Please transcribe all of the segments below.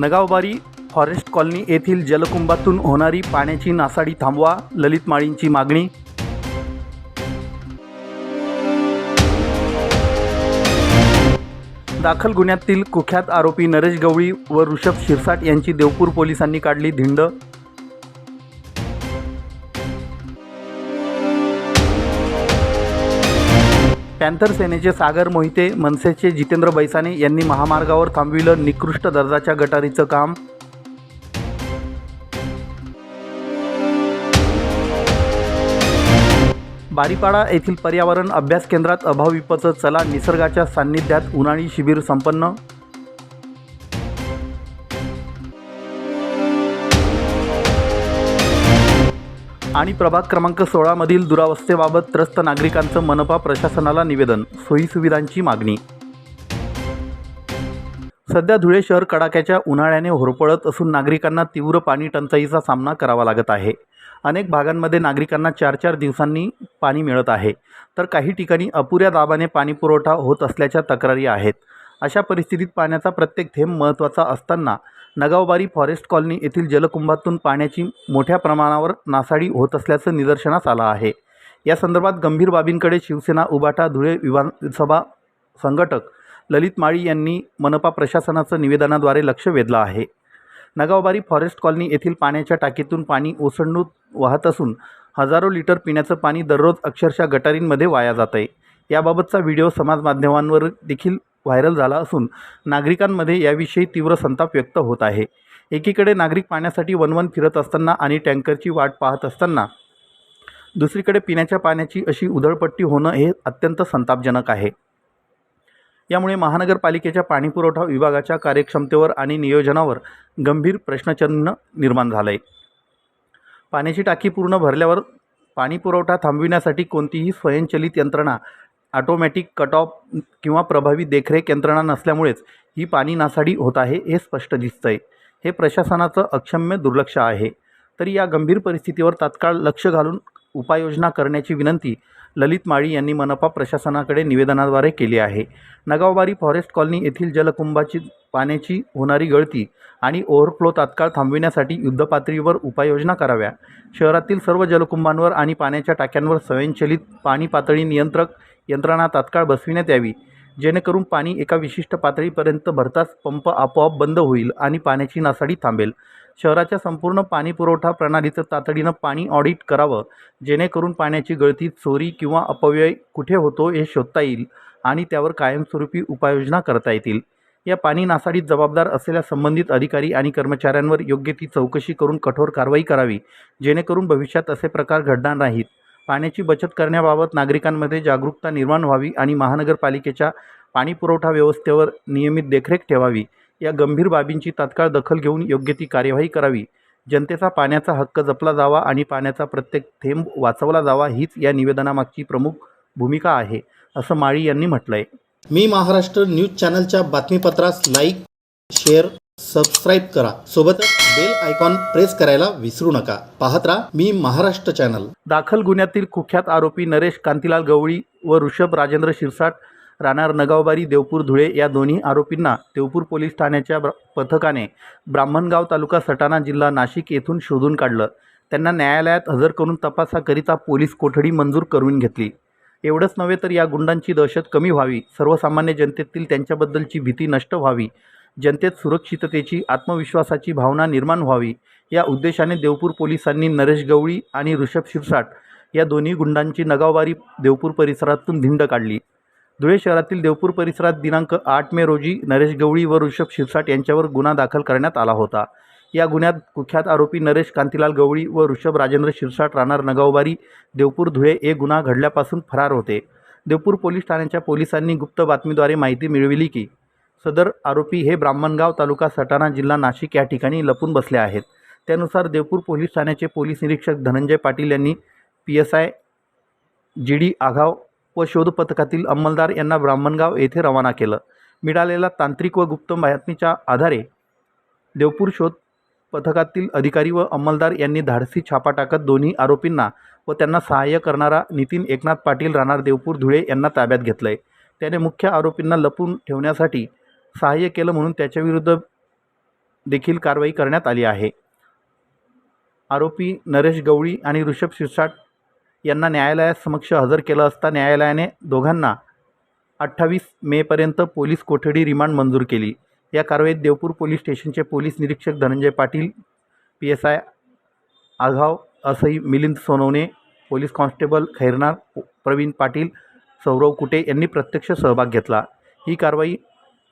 Nagaonbari forest colony येथील जलकुंभातून होणारी पाण्याची नासाडी थांबवा ललित माळींची मागणी. दाखल गुन्ह्यातील कुख्यात आरोपी नरेश गवळी व ऋषभ शिरसाट यांची देवपूर पोलिसांनी काढली धिंड. पॅन्थर सेनेचे सागर मोहिते मनसेचे जितेंद्र बैसाने यांनी महामार्गावर थांबविलं निकृष्ट दर्जाच्या गटारीचं काम. बारीपाडा येथील पर्यावरण अभ्यास केंद्रात अभाविपचं चला निसर्गाच्या सान्निध्यात उन्हाळी शिबिर संपन्न आणि प्रभाग क्रमांक सोळामधील दुरावस्थेबाबत त्रस्त नागरिकांचं मनपा प्रशासनाला निवेदन सोयीसुविधांची मागणी. सध्या धुळे शहर कडाक्याच्या उन्हाळ्याने होरपळत असून नागरिकांना तीव्र पाणी टंचाईचा सामना करावा लागत आहे. अनेक भागांमध्ये नागरिकांना चार चार दिवसांनी पाणी मिळत आहे. तर काही ठिकाणी अपुऱ्या दाबाने पाणीपुरवठा होत असल्याच्या तक्रारी आहेत. अशा परिस्थितीत पाण्याचा प्रत्येक थेंब महत्त्वाचा असताना नगावबारी फॉरेस्ट कॉलनी येथील जलकुंभातून पाण्याची मोठ्या प्रमाणावर नासाडी होत असल्याचं निदर्शनास आलं आहे. या संदर्भात गंभीर बाबींकडे शिवसेना उबाटा धुळे विधानसभा संघटक ललित माळी यांनी मनपा प्रशासनाचं निवेदनाद्वारे लक्ष वेधलं आहे. नगावबारी फॉरेस्ट कॉलनी येथील पाण्याच्या टाकीतून पाणी ओसंडून वाहत असून हजारो लिटर पिण्याचं पाणी दररोज अक्षरशः गटारींमध्ये वाया जात आहे याबाबतचा व्हिडिओ समाजमाध्यमांवर देखील व्हायरल झाला असून नागरिकांमध्ये याविषयी तीव्र संताप व्यक्त होत आहे. एकीकडे नागरिक पाण्यासाठी वनवन फिरत असताना आणि टँकरची वाट पाहत असताना दुसरीकडे पिण्याच्या पाण्याची अशी उधळपट्टी होणं हे अत्यंत संतापजनक आहे. यामुळे महानगरपालिकेच्या पाणीपुरवठा विभागाच्या कार्यक्षमतेवर आणि नियोजनावर गंभीर प्रश्नचिन्ह निर्माण झालं आहे पाण्याची टाकी पूर्ण भरल्यावर पाणीपुरवठा थांबविण्यासाठी कोणतीही स्वयंचलित यंत्रणा ॲटोमॅटिक कट ऑफ किंवा प्रभावी देखरेख यंत्रणा नसल्यामुळेच ही पाणी नासाडी होत आहे हे स्पष्ट दिसतं आहे हे प्रशासनाचं अक्षम्य दुर्लक्ष आहे. तरी या गंभीर परिस्थितीवर तात्काळ लक्ष घालून उपाययोजना करण्याची विनंती ललित माळी यांनी मनपा प्रशासनाकडे निवेदनाद्वारे केली आहे. नगावबारी फॉरेस्ट कॉलनी येथील जलकुंभाची पाण्याची होणारी गळती आणि ओव्हरफ्लो तात्काळ थांबविण्यासाठी युद्धपातळीवर उपाययोजना कराव्या. शहरातील सर्व जलकुंभांवर आणि पाण्याच्या टाक्यांवर स्वयंचलित पाणी पातळी नियंत्रक यंत्रणा तात्काळ बसविण्यात यावी. जेणेकरून पाणी एका विशिष्ट पातळीपर्यंत भरताच पंप आपोआप बंद होईल आणि पाण्याची नासाडी थांबेल. शहराच्या संपूर्ण पाणी पुरवठा प्रणालीचं तातडीनं पाणी ऑडिट करावं जेणेकरून पाण्याची गळती चोरी किंवा अपव्यय कुठे होतो हे शोधता येईल आणि त्यावर कायमस्वरूपी उपाययोजना करता येतील. या पाणी नासाडीत जबाबदार असलेल्या संबंधित अधिकारी आणि कर्मचाऱ्यांवर योग्य ती चौकशी करून कठोर कारवाई करावी जेणेकरून भविष्यात असे प्रकार घडणार नाहीत. पाण्याची बचत करण्याबाबत नागरिकांमध्ये जागरूकता निर्माण व्हावी आणि महानगरपालिकेच्या पाणीपुरवठा व्यवस्थेवर नियमित देखरेख ठेवावी. या गंभीर बाबींची तात्काळ दखल घेऊन योग्य ती कार्यवाही करावी. जनतेचा पाण्याचा हक्क जपला जावा आणि पाण्याचा प्रत्येक थेंब वाचवला जावा हीच या निवेदनामागची प्रमुख भूमिका आहे असं माळी यांनी म्हटलं आहे मी महाराष्ट्र न्यूज चॅनलच्या बातमीपत्रास लाईक शेअर सबस्क्राईब करा. सोबतच बेल आयकॉन प्रेस करायला विसरू नका. पाहत राहा मी महाराष्ट्र चॅनल दाखल गुन्ह्यातील कुख्यात आरोपी नरेश कांतीलाल गवळी व ऋषभ राजेंद्र शिरसाट राहणार नगावबारी देवपूर धुळे या दोन्ही आरोपींना देवपूर पोलीस ठाण्याच्या पथकाने ब्राह्मणगाव तालुका सटाणा जिल्हा नाशिक येथून शोधून काढलं. त्यांना न्यायालयात हजर करून तपासाकरिता पोलीस कोठडी मंजूर करून घेतली. एवढंच नव्हे तर या गुंडांची दहशत कमी व्हावी. सर्वसामान्य जनतेतील त्यांच्याबद्दलची भीती नष्ट व्हावी. जनतेत सुरक्षिततेची आत्मविश्वासाची भावना निर्माण व्हावी या उद्देशाने देवपूर पोलिसांनी नरेश गवळी आणि ऋषभ शिरसाट या दोन्ही गुंडांची नगावारी देवपूर परिसरातून धिंड काढली. धुळे शहरातील देवपूर परिसरात दिनांक आठ मे रोजी नरेश गवळी व ऋषभ शिरसाट यांच्यावर गुन्हा दाखल करण्यात आला होता. या गुन्ह्यात कुख्यात आरोपी नरेश कांतीलाल गवळी व ऋषभ राजेंद्र शिरसाट राहणार नगावबारी देवपूर धुळे हे गुन्हा घडल्यापासून फरार होते. देवपूर पोलीस ठाण्याच्या पोलिसांनी गुप्त बातमीद्वारे माहिती मिळविली की सदर आरोपी हे ब्राह्मणगाव तालुका सटाणा जिल्हा नाशिक या ठिकाणी लपून बसले आहेत. त्यानुसार देवपूर पोलीस ठाण्याचे पोलीस निरीक्षक धनंजय पाटील यांनी P S I G D Aghav व शोध पथकातील अंमलदार यांना ब्राह्मणगाव येथे रवाना केलं. मिळालेल्या तांत्रिक व गुप्त बातमीच्या आधारे देवपूर शोध पथकातील अधिकारी व अंमलदार यांनी धाडसी छापा टाकत दोन्ही आरोपींना व त्यांना सहाय्य करणारा नितीन एकनाथ पाटील राहणार देवपूर धुळे यांना ताब्यात घेतलं आहे त्याने मुख्य आरोपींना लपून ठेवण्यासाठी सहाय्य केलं म्हणून त्याच्याविरुद्ध देखील कारवाई करण्यात आली आहे. आरोपी नरेश गवळी आणि ऋषभ शिरसाट यांना न्यायालयासमक्ष हजर केलं असता न्यायालयाने दोघांना अठ्ठावीस मेपर्यंत पोलीस कोठडी रिमांड मंजूर केली. या कारवाईत देवपूर पोलीस स्टेशनचे पोलीस निरीक्षक Dhananjay Patil P S I Aghav असई Milind Sonawane police constable Khairnar Pravin Patil Saurav Kute यांनी प्रत्यक्ष सहभाग घेतला. ही कारवाई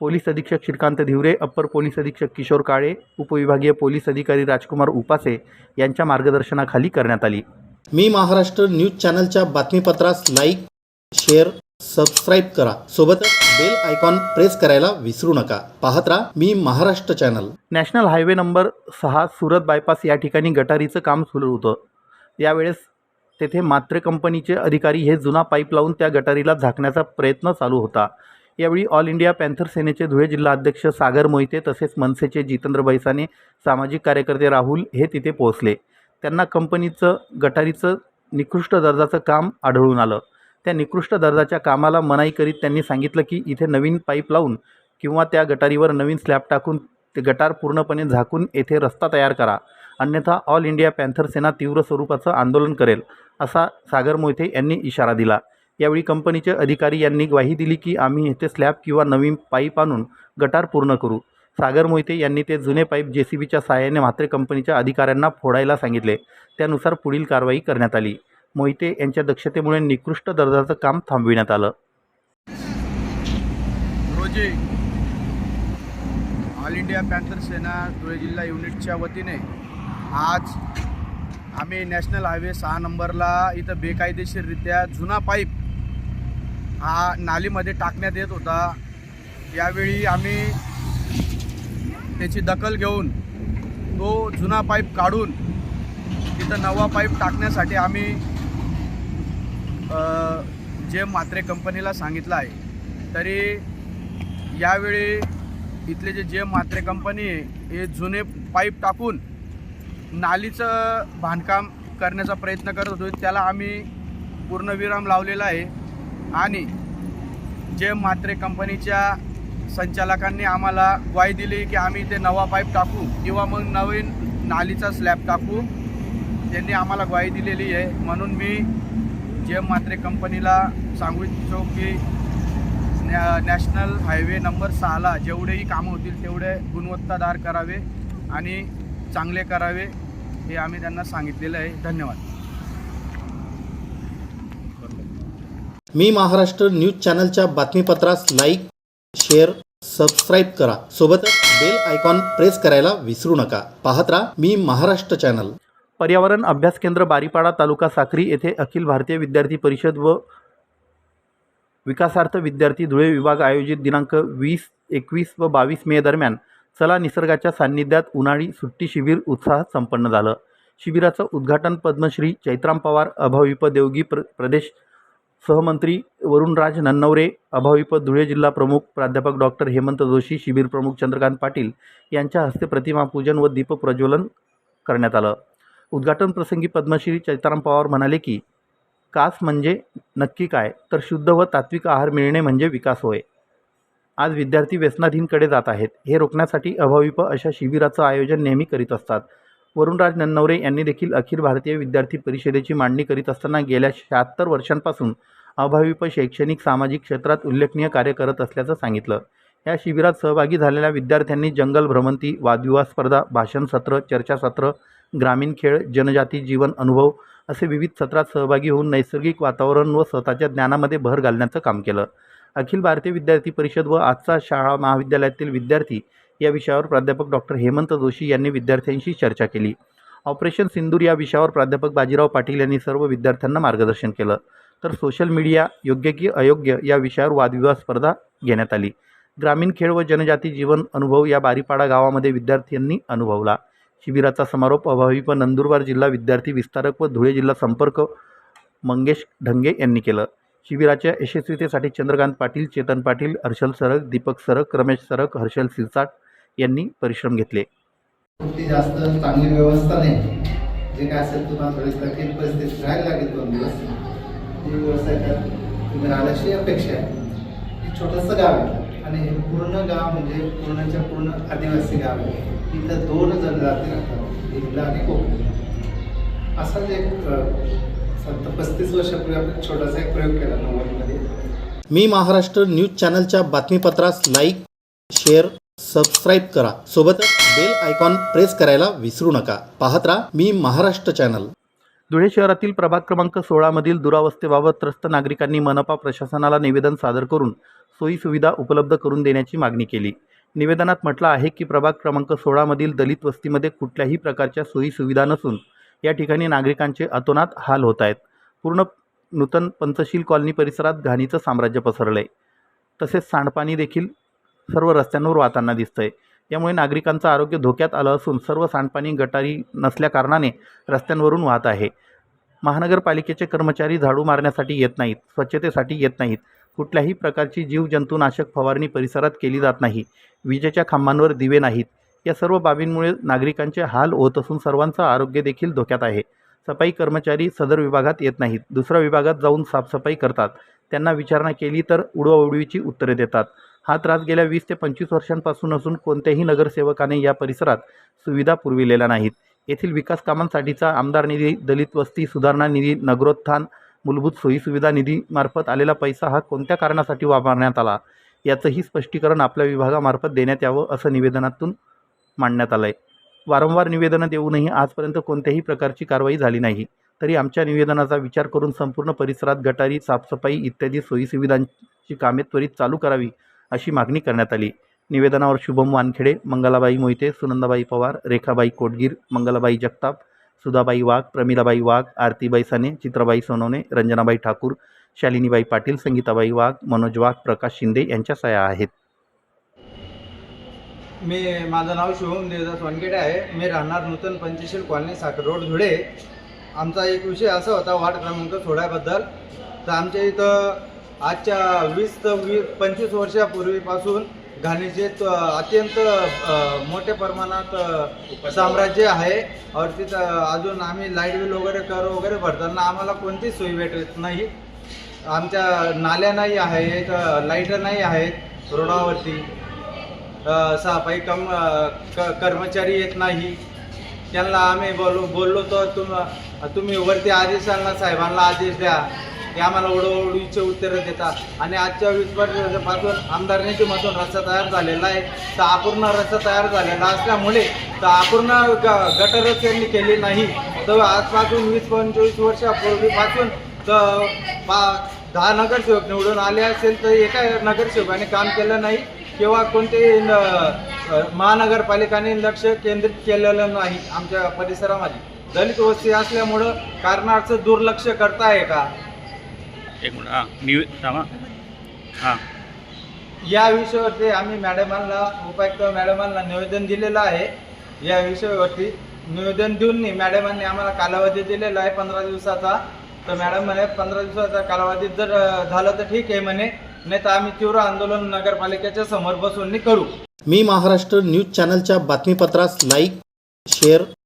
पोलीस अधीक्षक श्रीकांत धिवरे अप्पर पोलीस अधीक्षक किशोर काळे उपविभागीय पोलीस अधिकारी राजकुमार उपासे यांच्या मार्गदर्शनाखाली करण्यात आली. मी महाराष्ट्र न्यूज चॅनलच्या बातमीपत्रास लाईक शेअर सबस्क्राईब करा. सोबतच बेल आयकॉन प्रेस करायला विसरू नका. पाहत राहा मी Maharashtra channel. National highway number सहा सुरत बायपास या ठिकाणी गटारीचं काम सुरू होतं. यावेळेस तेथे मात्रे कंपनीचे अधिकारी हे जुना पाईप लावून त्या गटारीला झाकण्याचा प्रयत्न चालू होता. यावेळी ऑल इंडिया पॅन्थर सेनेचे धुळे जिल्हा अध्यक्ष सागर मोहिते तसेच मनसेचे जितेंद्र बैसाने सामाजिक कार्यकर्ते राहुल हे तिथे पोहोचले. त्यांना कंपनीचं गटारीचं निकृष्ट दर्जाचं काम आढळून आलं. त्या निकृष्ट दर्जाच्या कामाला मनाई करीत त्यांनी सांगितलं की इथे नवीन पाईप लावून किंवा त्या गटारीवर नवीन स्लॅब टाकून ते गटार पूर्णपणे झाकून येथे रस्ता तयार करा. अन्यथा ऑल इंडिया पॅन्थर सेना तीव्र स्वरूपाचं आंदोलन करेल असा सागर मोहिते यांनी इशारा दिला. यावेळी कंपनीचे अधिकारी यांनी ग्वाही दिली की आम्ही येथे स्लॅब किंवा नवीन पाईप आणून गटार पूर्ण करू. सागर मोहिते यांनी ते जुने पाईप जे सी बीच्या सहाय्याने म्हात्रे कंपनीच्या अधिकाऱ्यांना फोडायला सांगितले. त्यानुसार पुढील कारवाई करण्यात आली. मोहिते यांच्या दक्षतेमुळे निकृष्ट दर्जाचं काम थांबविण्यात आलं. रोजी all India panther Sena Dhule जिल्हा युनिटच्या वतीने आज आम्ही नॅशनल हायवे सहा नंबरला इथं बेकायदेशीररित्या जुना पाईप हा नालीमध्ये टाकण्यात येत होता. यावेळी आम्ही त्याची दखल घेऊन तो जुना पाईप काढून तिथं नवा पाईप टाकण्यासाठी आम्ही जे मात्रे कंपनीला सांगितलं आहे तरी यावेळी इथले जे जे मात्रे कंपनी आहे हे जुने पाईप टाकून नालीचं बांधकाम करण्याचा प्रयत्न करत होतो. त्याला आम्ही पूर्णविराम लावलेला आहे. आणि जे म्हात्रे कंपनीच्या संचालकांनी आम्हाला ग्वाही दिली की आम्ही ते नवा पाईप टाकू किंवा मग नवीन नालीचा स्लॅब टाकू त्यांनी आम्हाला ग्वाही दिलेली आहे. म्हणून मी जे म्हात्रे कंपनीला सांगू इच्छितो की नॅ नॅशनल हायवे नंबर सहाला जेवढेही कामं होतील तेवढे गुणवत्तादार करावे आणि चांगले करावे हे आम्ही त्यांना सांगितलेलं आहे. धन्यवाद. मी महाराष्ट्र न्यूज चॅनलच्या बातमीपत्रास लाईक शेअर सबस्क्राईब करा. सोबतच बेल आयकॉन प्रेस करायला विसरू नका. पाहत राहा मी महाराष्ट्र चॅनल. पर्यावरण अभ्यास केंद्र बारीपाडा तालुका साक्री येथे अखिल भारतीय विद्यार्थी परिषद व विकासार्थ विद्यार्थी धुळे विभाग आयोजित दिनांक वीस एकवीस व बावीस मे दरम्यान चला निसर्गाच्या सान्निध्यात उन्हाळी सुट्टी शिबिर उत्साहात संपन्न झालं. शिबिराचं उद्घाटन पद्मश्री चैत्राम पवार अभाविप देवगी प्र प्रदेश सहमंत्री वरुणराज नन्नवरे अभाविप धुळे जिल्हा प्रमुख प्राध्यापक डॉक्टर हेमंत जोशी शिबिर प्रमुख चंद्रकांत पाटील यांच्या हस्ते प्रतिमापूजन व दीपप्रज्वलन करण्यात आलं. उद्घाटन प्रसंगी पद्मश्री चैताराम पवार म्हणाले की कास म्हणजे नक्की काय? तर शुद्ध व तात्विक आहार मिळणे म्हणजे विकास होय. आज विद्यार्थी व्यसनाधीनकडे जात आहेत. हे रोखण्यासाठी अभाविप अशा शिबिराचं आयोजन नेहमी करीत असतात. वरुणराज नन्नवरे यांनी देखील अखिल भारतीय विद्यार्थी परिषदेची मांडणी करीत असताना गेल्या शहात्तर वर्षांपासून अभाविप शैक्षणिक सामाजिक क्षेत्रात उल्लेखनीय कार्य करत असल्याचं सांगितलं. या शिबिरात सहभागी झालेल्या विद्यार्थ्यांनी जंगल भ्रमंती वादविवाद स्पर्धा भाषण सत्र चर्चासत्र ग्रामीण खेळ जनजाती जीवन अनुभव असे विविध सत्रात सहभागी होऊन नैसर्गिक वातावरण व स्वतःच्या ज्ञानामध्ये भर घालण्याचं काम केलं. अखिल भारतीय विद्यार्थी परिषद व आजचा शाळा महाविद्यालयातील विद्यार्थी या विषयावर प्राध्यापक डॉक्टर हेमंत जोशी यांनी विद्यार्थ्यांशी चर्चा केली. ऑपरेशन सिंदूर या विषयावर प्राध्यापक बाजीराव पाटील यांनी सर्व विद्यार्थ्यांना मार्गदर्शन केलं. तर सोशल मीडिया योग्य की अयोग्य या विषयावर वादविवाद स्पर्धा घेण्यात आली. ग्रामीण खेळ व जनजाती जीवन अनुभव या बारीपाडा गावामध्ये विद्यार्थ्यांनी अनुभवला. शिबिराचा समारोप अभाविप नंदुरबार जिल्हा विद्यार्थी विस्तारक व धुळे जिल्हा संपर्क मंगेश ढंगे यांनी केलं. शिबिराच्या यशस्वीतेसाठी चंद्रकांत पाटील चेतन पाटील हर्षल सरक दीपक सरक रमेश सरक हर्षल सिरसाट यांनी परिश्रम घेतले. ती जास्त चांगली व्यवस्था नाही. जे काय असेल तुम्हाला थोडी कठीण परिस्थिती राहायला लागेल दोन दिवस. ती व्यवस्था तुम्ही राहिल्याची अपेक्षा आहे. छोटंसं गाव आहे आणि हे पूर्ण गाव म्हणजे पूर्णच्या पूर्ण आदिवासी गाव आहे. इथं दोन जण जाती राहतात इंग्ला आणि कोकणी. असाच एक सत्तर पस्तीस वर्षापूर्वी आपण छोटासा एक प्रयोग केला नव्वदमध्ये. मी महाराष्ट्र न्यूज चॅनलच्या बातमीपत्रास लाईक शेअर सबस्क्राईब करा. सोबतच बेल आयकॉन प्रेस करायला विसरू नका. पाहत राहा मी महाराष्ट्र चॅनल धुळे शहरातील प्रभाग क्रमांक सोळामधील दुरावस्थेबाबत त्रस्त नागरिकांनी मनपा प्रशासनाला निवेदन सादर करून सोयीसुविधा उपलब्ध करून देण्याची मागणी केली. निवेदनात म्हटलं आहे की प्रभाग क्रमांक सोळामधील दलित वस्तीमध्ये कुठल्याही प्रकारच्या सोयीसुविधा नसून या ठिकाणी नागरिकांचे अतोनात हाल होत आहेत. पूर्ण नूतन पंचशील कॉलनी परिसरात घाणीचं साम्राज्य पसरलं आहे तसेच सांडपाणी देखील सर्व रस्त्यांवर वाहताना दिसतंय. यामुळे नागरिकांचं आरोग्य धोक्यात आलं असून सर्व सांडपाणी गटारी नसल्याकारणाने रस्त्यांवरून वाहत आहे. महानगरपालिकेचे कर्मचारी झाडू मारण्यासाठी येत नाहीत स्वच्छतेसाठी येत नाहीत. कुठल्याही प्रकारची जीवजंतूनाशक फवारणी परिसरात केली जात नाही. विजेच्या खांबांवर दिवे नाहीत. या सर्व बाबींमुळे नागरिकांचे हाल होत असून सर्वांचं आरोग्य देखील धोक्यात आहे. सफाई कर्मचारी सदर विभागात येत नाहीत. दुसऱ्या विभागात जाऊन साफसफाई करतात. त्यांना विचारणा केली तर उडवाउडवीची उत्तरे देतात. हा त्रास गेल्या वीस ते पंचवीस वर्षांपासून असून कोणत्याही नगरसेवकाने या परिसरात सुविधा पुरविलेल्या नाहीत. येथील विकास कामांसाठीचा आमदार निधी दलित वस्ती सुधारणा निधी नगरोत्थान मूलभूत सोयीसुविधा निधीमार्फत आलेला पैसा हा कोणत्या कारणासाठी वापरण्यात आला याचंही स्पष्टीकरण आपल्या विभागामार्फत देण्यात यावं असं निवेदनातून मांडण्यात आलं आहे वारंवार निवेदनं देऊनही आजपर्यंत कोणत्याही प्रकारची कारवाई झाली नाही. तरी आमच्या निवेदनाचा विचार करून संपूर्ण परिसरात गटारी साफसफाई इत्यादी सोयीसुविधांची कामे त्वरित चालू करावी अशी मागणी करण्यात आली. निवेदनावर शुभम वानखेडे मंगलाबाई मोहिते सुनंदाबाई पवार रेखाबाई कोटगीर मंगलाबाई जगताप सुधाबाई वाघ प्रमिलाबाई वाघ आरतीबाई साने चित्राबाई सोनवणे रंजनाबाई ठाकूर शालिनीबाई पाटील संगीताबाई वाघ मनोज वाघ प्रकाश शिंदे यांच्या सह्या आहेत. मी माझं नाव शुभम देवदास वानखेडे आहे. मी राहणार नूतन पंचशील कॉलनी साखर रोड धुळे. आमचा एक विषय असा होता वार्ड क्रमांक सोळाबद्दल. तर आमच्या इथं आजच्या वीस ते वीस पंचवीस वर्षापूर्वीपासून घाणीचे अत्यंत मोठ्या प्रमाणात साम्राज्य आहे. और तिथं अजून आम्ही लाइट बिल वगैरे कर वगैरे भरताना आम्हाला कोणतीच सोयी भेटत नाही. आमच्या नाल्या नाही आहेत लाइट नाही आहेत रोडावरती. सफाई कम क कर्मचारी येत नाही. त्यांना आम्ही बोलू बोललो तर तुम तुम्ही वरती आदेश आणला साहेबांना आदेश द्या. हे आम्हाला ओढवडीचे उत्तरं देतात. आणि आजच्या वीस वर्षापासून आमदार निधीमधून रस्ता तयार झालेला आहे. तर अपूर्ण रस्ता तयार झालेला असल्यामुळे तर अपूर्ण ग गटरच त्यांनी केली नाही. तर आजपासून वीस पंचवीस वर्षापूर्वीपासून तर पा दहा नगरसेवक निवडून आले असेल तर एका नगरसेवकाने काम केलं नाही. किंवा कोणतेही न- महानगरपालिकाने लक्ष केंद्रित केलेलं नाही आमच्या परिसरामध्ये. दलित वस्ती असल्यामुळं कारणार्थ दुर्लक्ष करताय का? एक मिनिट हां निवे थांबा. हां. या विषयावरती आम्ही मॅडमांना उपायुक्त मॅडमांना निवेदन दिलेलं आहे. या विषयावरती निवेदन देऊन मॅडमांनी आम्हाला कालावधी दिलेला आहे पंधरा दिवसाचा. तर मॅडम म्हणे पंधरा दिवसाचा कालावधी जर झालं तर ठीक आहे म्हणे. नाही तर आम्ही तीव्र आंदोलन नगरपालिकेच्या समोर बसून करू. मी महाराष्ट्र न्यूज चॅनलच्या बातमीपत्रास लाईक शेअर